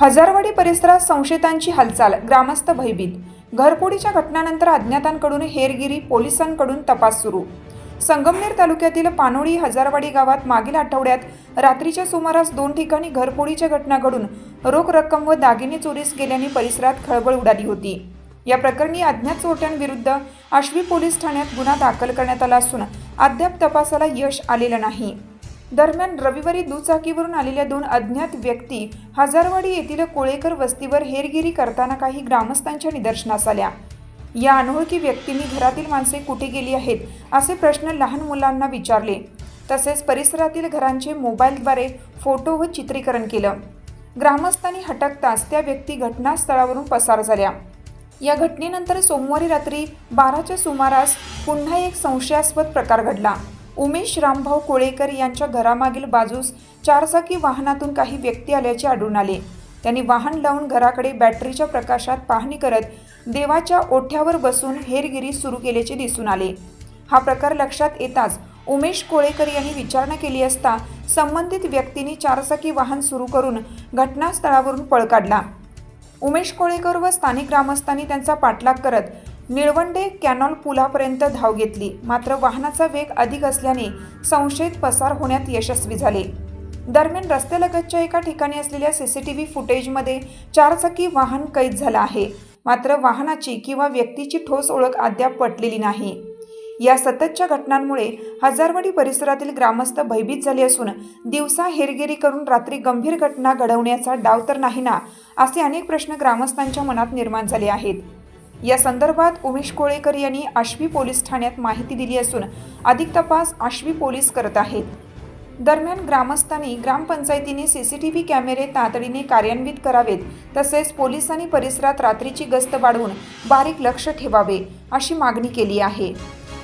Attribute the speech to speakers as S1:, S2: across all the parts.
S1: हजारवाडी परिसरात संशयितांची हालचाल ग्रामस्थ भयभीत. घरफोडीच्या घटनानंतर अज्ञातांकडून हेरगिरी पोलिसांकडून तपास सुरू. संगमनेर तालुक्यातील पानोळी हजारवाडी गावात मागील आठवड्यात रात्रीच्या सुमारास दोन ठिकाणी घरफोडीच्या घटना घडून रोख रक्कम व दागिने चोरीस गेल्याने परिसरात खळबळ उडाली होती. या प्रकरणी अज्ञात चोरट्यांविरुद्ध आश्वी पोलीस ठाण्यात गुन्हा दाखल करण्यात आला असून अद्याप तपासाला यश आलेलं नाही. दरम्यान रविवारी दुचाकीवरून आलेल्या दोन अज्ञात व्यक्ती हजारवाडी येथील कोळेकर वस्तीवर हेरगिरी करताना काही ग्रामस्थांच्या निदर्शनास आल्या. या अनोळखी व्यक्तींनी घरातील माणसे कुठे गेली आहेत असे प्रश्न लहान मुलांना विचारले. तसेच परिसरातील घरांचे मोबाईलद्वारे फोटो व चित्रीकरण केलं. ग्रामस्थांनी हटकताच त्या व्यक्ती घटनास्थळावरून पसार झाल्या. या घटनेनंतर सोमवारी रात्री बाराच्या सुमारास पुन्हा एक संशयास्पद प्रकार घडला. उमेश रामभाऊ कोळेकर यांच्या घरामागील बाजूस चारचाकी वाहनातून काही व्यक्ती आल्याचे आढळून आले. त्यांनी वाहन लावून घराकडे बॅटरीच्या प्रकाशात पाहणी करत देवाच्या ओठ्यावर बसून हेरगिरी सुरू केल्याचे दिसून आले. हा प्रकार लक्षात येताच उमेश कोळेकर यांनी विचारणा केली असता संबंधित व्यक्तींनी चारचाकी वाहन सुरू करून घटनास्थळावरून पळ काढला. उमेश कोळेकर व स्थानिक ग्रामस्थांनी त्यांचा पाठलाग करत निळवंडे कॅनॉल पुलापर्यंत धाव घेतली. मात्र वाहनाचा वेग अधिक असल्याने संशयित पसार होण्यात यशस्वी झाले. दरम्यान रस्त्यालगतच्या एका ठिकाणी असलेल्या सीसीटीव्ही फुटेजमध्ये चारचाकी वाहन कैद झालं आहे. मात्र वाहनाची किंवा व्यक्तीची ठोस ओळख अद्याप पटलेली नाही. या सततच्या घटनांमुळे हजारवाडी परिसरातील ग्रामस्थ भयभीत झाले असून दिवसा हेरगिरी करून रात्री गंभीर घटना घडवण्याचा डाव तर नाही ना असे अनेक प्रश्न ग्रामस्थांच्या मनात निर्माण झाले आहेत. या संदर्भात उमेश कोळेकर यांनी आश्वी पोलीस ठाण्यात माहिती दिली असून अधिक तपास आश्वी पोलीस करत आहेत. दरम्यान ग्रामस्थांनी ग्रामपंचायतीने सी सी टी व्ही कॅमेरे तातडीने कार्यान्वित करावेत तसेच पोलिसांनी परिसरात रात्रीची गस्त वाढवून बारीक लक्ष ठेवावे अशी मागणी केली आहे.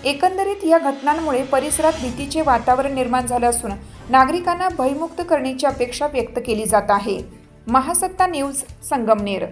S1: एकंदरीत या घटनांमुळे परिसरात भीतीचे वातावरण निर्माण झालं असून नागरिकांना भयमुक्त करण्याची अपेक्षा व्यक्त केली जात आहे. महासत्ता न्यूज संगमनेर